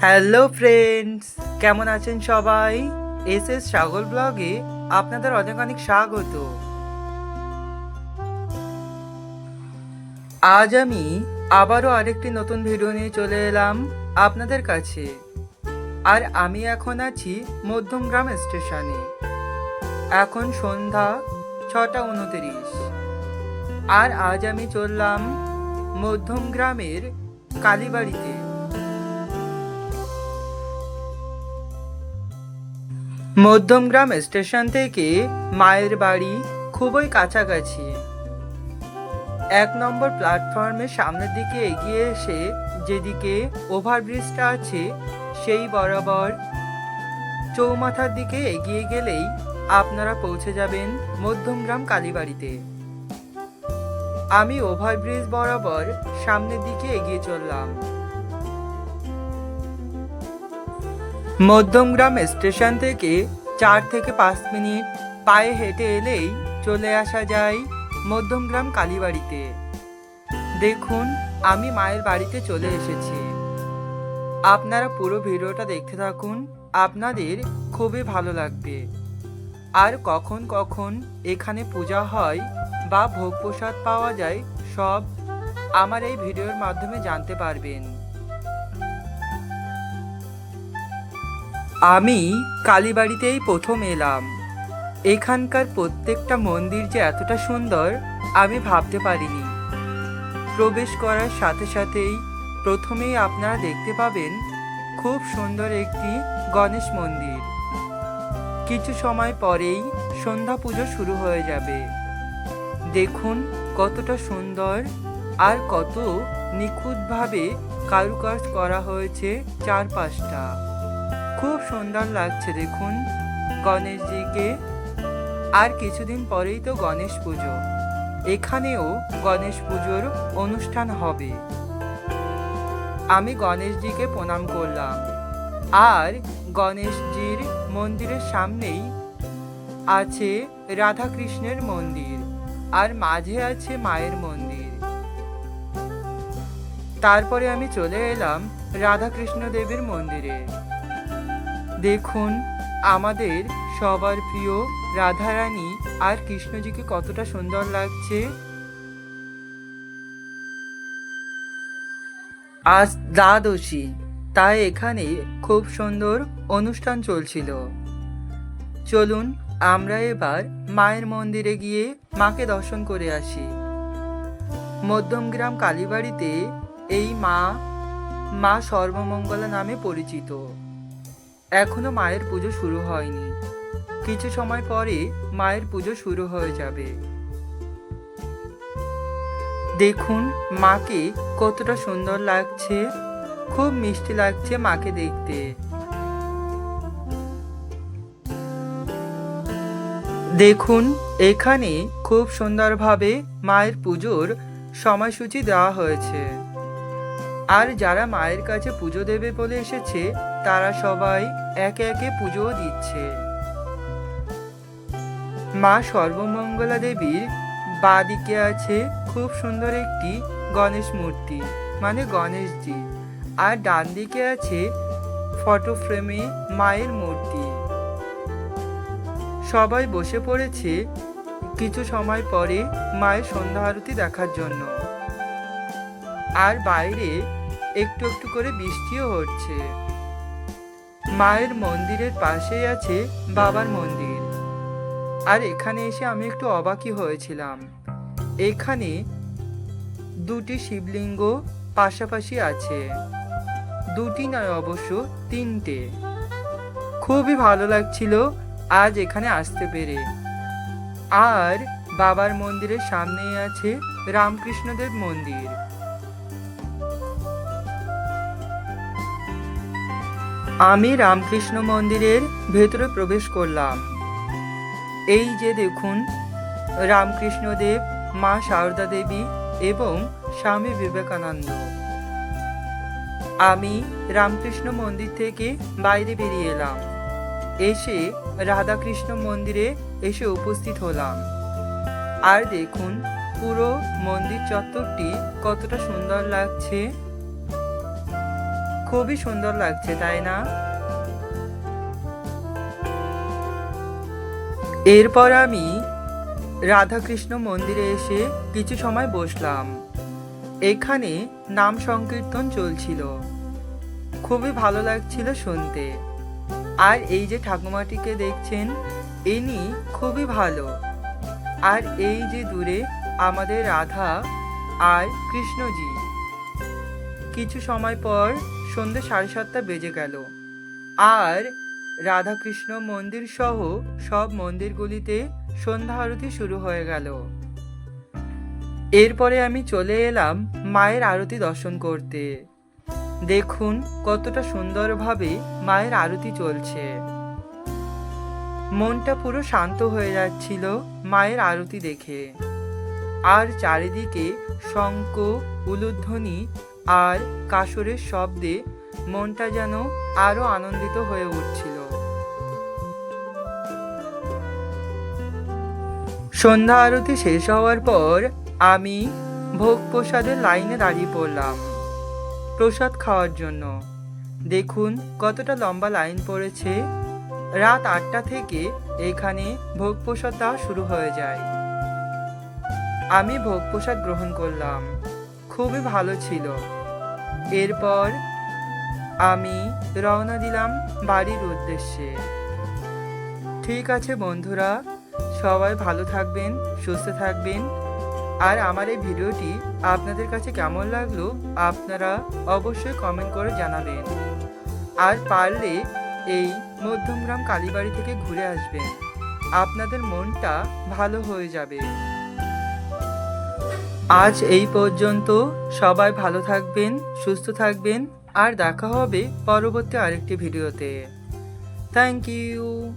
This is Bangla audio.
হ্যালো ফ্রেন্ডস কেমন আছেন সবাই? এস এস সাগর ব্লগে আপনাদের অনেক অনেক স্বাগত। আজ আমি আবারও আরেকটি নতুন ভিডিও নিয়ে চলে এলাম আপনাদের কাছে। আর আমি এখন আছি মধ্যমগ্রাম স্টেশনে এখন সন্ধ্যা ছটা উনতিরিশ। আর আজ আমি চললাম মধ্যমগ্রামের কালীবাড়িতে। মধ্যমগ্রাম স্টেশন থেকে মায়ের বাড়ি খুবই কাছাকাছি। এক নম্বর প্ল্যাটফর্মের সামনের দিকে এগিয়ে এসে যেদিকে ওভারব্রিজটা আছে, সেই বরাবর চৌমাথার দিকে এগিয়ে গেলেই আপনারা পৌঁছে যাবেন মধ্যমগ্রাম কালীবাড়িতে। আমি ওভারব্রিজ বরাবর সামনের দিকে এগিয়ে চললাম। মধ্যমগ্রাম স্টেশন থেকে চার থেকে পাঁচ মিনিট পায়ে হেঁটে এলেই চলে আসা যায় মধ্যমগ্রাম কালীবাড়িতে। দেখুন, আমি মায়ের বাড়িতে চলে এসেছি। আপনারা পুরো ভিডিওটা দেখতে থাকুন, আপনাদের খুবই ভালো লাগবে। আর কখন কখন এখানে পূজা হয় বা ভোগ প্রসাদ পাওয়া যায় সব আমার এই ভিডিওর মাধ্যমে জানতে পারবেন। আমি কালীবাড়িতেই প্রথম এলাম। এখানকার প্রত্যেকটা মন্দির যে এতটা সুন্দর, আমি ভাবতে পারিনি। প্রবেশ করার সাথে সাথেই প্রথমেই আপনারা দেখতে পাবেন খুব সুন্দর একটি গণেশ মন্দির। কিছু সময় পরেই সন্ধ্যা পুজো শুরু হয়ে যাবে। দেখুন কতটা সুন্দর আর কত নিখুঁতভাবে কারুকাজ করা হয়েছে চারপাশটা। খুব সুন্দর লাগছে, দেখুন। গণেশজিকে। আর কিছুদিন পরেই তো গণেশ পুজো। এখানেও গণেশ পুজোর অনুষ্ঠান হবে। আমি গণেশজিকে প্রণাম করলাম। আর গণেশজির মন্দিরের সামনেই আছে রাধা কৃষ্ণের মন্দির, আর মাঝে আছে মায়ের মন্দির। তারপরে আমি চলে এলাম রাধাকৃষ্ণ দেবের মন্দিরে। দেখুন, আমাদের সবার প্রিয় রাধারানী আর কৃষ্ণজিকে কতটা সুন্দর লাগছে। আজ দ্বাদশী, তাই এখানে খুব সুন্দর অনুষ্ঠান চলছিল। চলুন, আমরা এবার মায়ের মন্দিরে গিয়ে মাকে দর্শন করে আসি। মধ্যমগ্রাম কালীবাড়িতে এই মা মা সর্বমঙ্গলা নামে পরিচিত। এখনও মায়ের পুজো শুরু হয়নি। কিছু সময় পরে মায়ের পুজো শুরু হয়ে যাবে। দেখুন মাকে কতটা সুন্দর লাগছে, খুব মিষ্টি লাগছে মাকে দেখতে। দেখুন এখানে খুব সুন্দরভাবে মায়ের পুজোর সময়সূচি দেওয়া হয়েছে। আর যারা মায়ের কাছে পুজো দেবে বলে এসেছে, তারা সবাই একে একে পুজোও দিচ্ছে। মা সর্বমঙ্গলা দেবীর বাদিকে আছে খুব সুন্দর একটি গণেশ মূর্তি মানে গণেশজি। আর ডান দিকে আছে ফটো ফ্রেমে মায়ের মূর্তি। সবাই বসে পড়েছে কিছু সময় পরে মায়ের সন্ধ্যা আরতি দেখার জন্য। আর বাইরে একটু একটু করে বৃষ্টিও হচ্ছে। মায়ের মন্দিরের পাশেই আছে বাবার মন্দির। আর এখানে এসে আমি একটু অবাকই হয়েছিলাম। এখানে দুটি শিবলিঙ্গ পাশাপাশি আছে। দুটি নয়, অবশ্য তিনটে। খুবই ভালো লাগছিল আজ এখানে আসতে পেরে। আর বাবার মন্দিরের সামনেই আছে রামকৃষ্ণদেব মন্দির। আমি রামকৃষ্ণ মন্দিরের ভেতরে প্রবেশ করলাম। এই যে দেখুন, রামকৃষ্ণদেব, মা শারদা দেবী এবং স্বামী বিবেকানন্দ। আমি রামকৃষ্ণ মন্দির থেকে বাইরে বেরিয়ে এলাম। এসে রাধাকৃষ্ণ মন্দিরে এসে উপস্থিত হলাম। আর দেখুন, পুরো মন্দির চত্বরটি কতটা সুন্দর লাগছে। খুবই সুন্দর লাগছে, তাই না? এরপর আমি রাধাকৃষ্ণ মন্দিরে এসে কিছু সময় বসলাম। এখানে নাম সংকীর্তন চলছিল। খুবই ভালো লাগছিল শুনতে। আর এই যে ঠাকুমাটিকে দেখছেন, ইনি খুবই ভালো। আর এই যে দূরে আমাদের রাধা আর কৃষ্ণজি। কিছু সময় পর সন্ধ্যে সাড়ে সাতটা বেজে গেল। আর রাধাকৃষ্ণ মন্দির সহ সব মন্দিরগুলিতে সন্ধ্যা আরতি শুরু হয়ে গেল। এরপরে আমি চলে এলাম মায়ের আরতি দর্শন করতে। দেখুন কতটা সুন্দরভাবে মায়ের আরতি চলছে। মনটা পুরো শান্ত হয়ে যাচ্ছিল মায়ের আরতি দেখে। আর চারিদিকে শঙ্খ, উলুধ্বনি আর কাসরের শব্দে মনটা যেন আরও আনন্দিত হয়ে উঠছিল। সন্ধ্যা আরতি শেষ হওয়ার পর আমি ভোগ প্রসাদের লাইনে দাঁড়িয়ে পড়লাম প্রসাদ খাওয়ার জন্য। দেখুন কতটা লম্বা লাইন পড়েছে। রাত আটটা থেকে এখানে ভোগ প্রসাদ দেওয়া শুরু হয়ে যায়। আমি ভোগ প্রসাদ গ্রহণ করলাম। খুবই ভালো ছিল। এরপর আমি রওনা দিলাম বাড়ির উদ্দেশ্যে। ঠিক আছে বন্ধুরা, সবাই ভালো থাকবেন, সুস্থ থাকবেন। আর আমার এই ভিডিওটি আপনাদের কাছে কেমন লাগল আপনারা অবশ্যই কমেন্ট করে জানাবেন। আর পারলে এই মধ্যমগ্রাম কালীবাড়ি থেকে ঘুরে আসবেন। আপনাদের মনটা ভালো হয়ে যাবে। আজ এই পর্যন্ত সবাই ভালো থাকবেন, সুস্থ থাকবেন, আর দেখা হবে পরবর্তী আরেকটি ভিডিওতে। Thank you